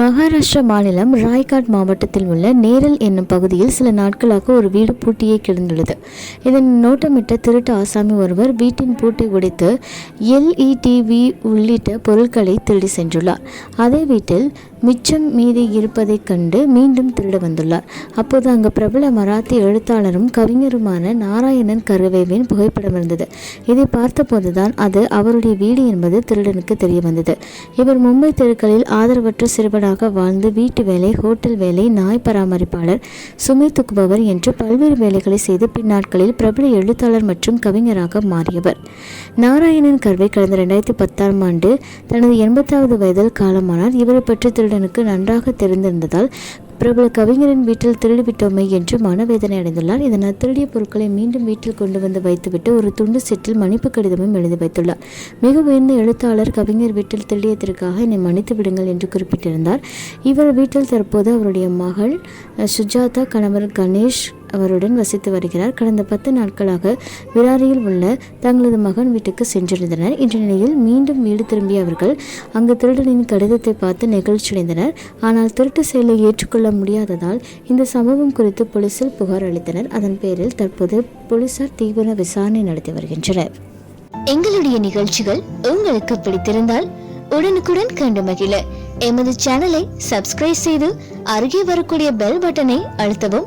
மகாராஷ்டிரா மாநிலம் ராய்காட் மாவட்டத்தில் உள்ள நேரல் என்னும் பகுதியில் சில நாட்களாக ஒரு வீடு பூட்டியே கிடந்துள்ளது. இதன் நோட்டமிட்ட திருட்டு ஆசாமி ஒருவர் வீட்டின் பூட்டை உடைத்து எல்இடிவி உள்ளிட்ட பொருட்களை திருடி சென்றுள்ளார். அதே வீட்டில் மிச்சம் மீதி இருப்பதைக் கண்டு மீண்டும் திருட வந்துள்ளார். அப்போது அங்கு பிரபல மராத்தி எழுத்தாளரும் கவிஞருமான நாராயணன் கருவேவின் புகைப்படம் இருந்தது. இதை பார்த்தபோதுதான் அது அவருடைய வீடு என்பது திருடனுக்கு தெரிய வந்தது இவர் மும்பை தெருக்களில் ஆதரவற்ற சிறுவனாக வாழ்ந்து வீட்டு வேலை ஹோட்டல் வேலை நாய் பராமரிப்பாளர் சுமை தூக்குபவர் என்று பல்வேறு வேலைகளை செய்து பின்னாட்களில் பிரபல எழுத்தாளர் மற்றும் கவிஞராக மாறியவர். நாராயணன் கர்வை கடந்த ரெண்டாயிரத்தி பத்தாம் ஆண்டு தனது எண்பத்தாவது வயதில் காலமானார். இவரை பற்றி திருடனுக்கு நன்றாக தெரிந்திருந்ததால் பிரபல கவிஞரின் வீட்டில் திருடிவிட்டோமே என்று மனவேதனை அடைந்துள்ளார். இதனால் திருடிய பொருட்களை மீண்டும் வீட்டில் கொண்டு வந்து வைத்துவிட்டு ஒரு துண்டு செட்டில் மன்னிப்பு கடிதமும் எழுதி வைத்துள்ளார். மிக உயர்ந்த எழுத்தாளர் கவிஞர் வீட்டில் திருடியதற்காக என்னை மன்னித்து விடுங்கள் என்று குறிப்பிட்டிருந்தார். இவர் வீட்டில் தற்போது அவருடைய மகள் சுஜாதா கணவர் கணேஷ் அவருடன் வசித்து வருகிறார். கடந்த பத்து நாட்களாக விராரியில் உள்ள தங்களது மகன் வீட்டுக்கு சென்றிருந்தனர். இன்ற நிலையில் மீண்டும் வீடு திரும்பிய அவர்கள் அங்கு திருடனின் கடிதத்தை பார்த்து நெகிழ்ச்சியடைந்தனர். ஆனால் திருட்டு செயலை ஏற்றுக்கொள்ள முடியாததால் இந்த சம்பவம் குறித்து போலீசில் புகார் அளித்தனர். அதன் பேரில் தற்போது போலீசார் தீவிர விசாரணை நடத்தி வருகின்றனர். எங்களுடைய நிகழ்ச்சிகள் உங்களுக்கு பிடித்திருந்தால் உடனுக்குடன் கண்டு மகிழ. எமது சேனலை சப்ஸ்கிரைப் செய்து அருகே வரக்கூடிய பெல் பட்டனை அழுத்தவும்